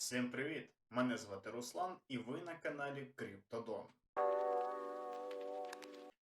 Всім привіт! Мене звати Руслан і ви на каналі Криптодон.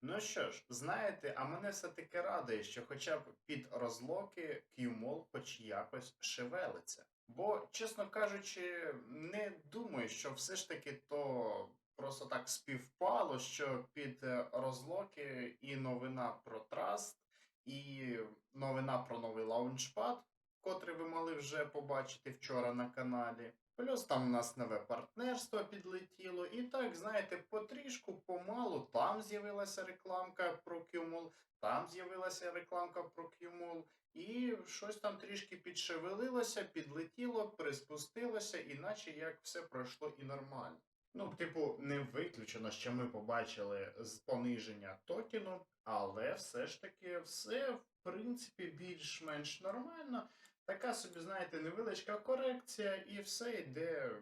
Ну що ж, знаєте, а мене все-таки радує, що хоча б під розлоки QMOL хоч якось шевелиться. Бо, чесно кажучи, не думаю, що все ж таки то просто так співпало, що під е, розлоки і новина про Траст, і новина про новий лаунчпад, котрий ви могли вже побачити вчора на каналі. Плюс там у нас нове партнерство підлетіло, і так, знаєте, потрішку, помалу, там з'явилася рекламка про QMOL, там з'явилася рекламка про QMOL, і щось там трішки підшевелилося, підлетіло, приспустилося, іначе як все пройшло і нормально. Ну, типу, не виключено, що ми побачили з пониження токену, але все ж таки все в принципі більш-менш нормально. Така собі, знаєте, невеличка корекція, і все йде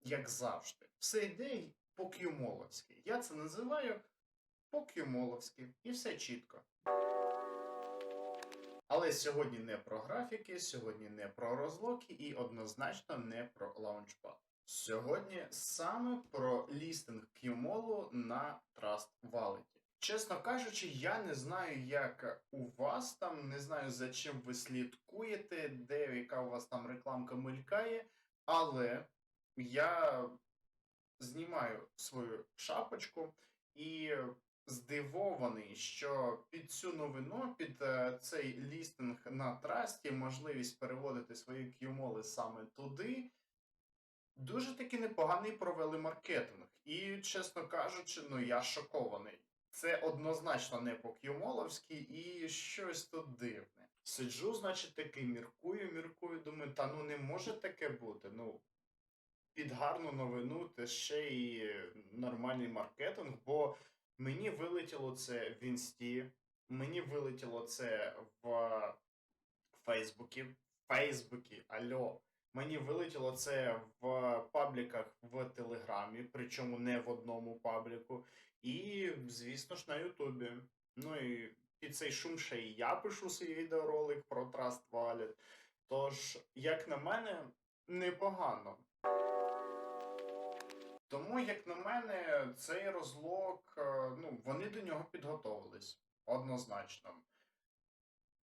як завжди. Все йде по кюмоловськи. Я це називаю по кюмоловськи, і все чітко. Але сьогодні не про графіки, сьогодні не про розлоки і однозначно не про лаунчпад. Сьогодні саме про лістинг QMOL на Trust Wallet. Чесно кажучи, я не знаю, як у вас там, не знаю за чим ви слідкуєте, де яка у вас там рекламка мелькає, але я знімаю свою шапочку і здивований, що під цю новину, під е, цей лістинг на трасті, можливість переводити свої QMOL саме туди. Дуже таки непоганий провели маркетинг. І, чесно кажучи, ну я шокований. Це однозначно не по кюмоловськи і щось тут дивне. Сиджу, значить, таки міркую, міркую, думаю, та ну не може таке бути. Ну, під гарну новину, те ще і нормальний маркетинг, бо мені вилетіло це в інсті, мені вилетіло це в Фейсбуці. Фейсбуці, альо. Мені вилетіло це в пабліках в Телеграмі, причому не в одному пабліку. І, звісно ж, на Ютубі. Ну і під цей шум ще і я пишу свій відеоролик про Trust Wallet. Тож, як на мене, непогано. Тому, як на мене, цей розлог, е, ну, вони до нього підготовились однозначно.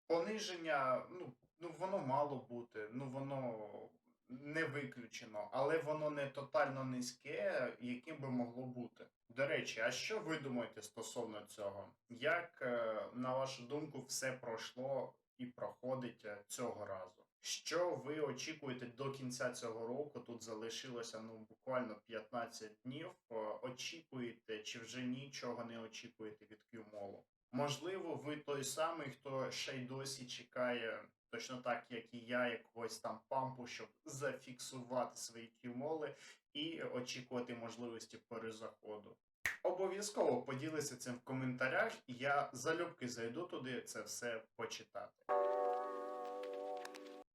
Пониження, ну, ну воно мало бути, ну воно не виключено, але воно не тотально низьке, яким би могло бути. До речі, а що ви думаєте стосовно цього? Як, е, на вашу думку, все пройшло і проходить е, цього разу? Що ви очікуєте до кінця цього року? Тут залишилося ну буквально 15 днів. Е, Очікуєте чи вже нічого не очікуєте від QMOL? Можливо, ви той самий, хто ще й досі чекає, точно так, як і я, якогось там пампу, щоб зафіксувати свої кюмоли і очікувати можливості перезаходу. Обов'язково поділися цим в коментарях, і я залюбки зайду туди це все почитати.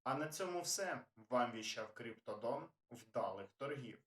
А на цьому все. Вам віщав Криптодон. Вдалих торгів.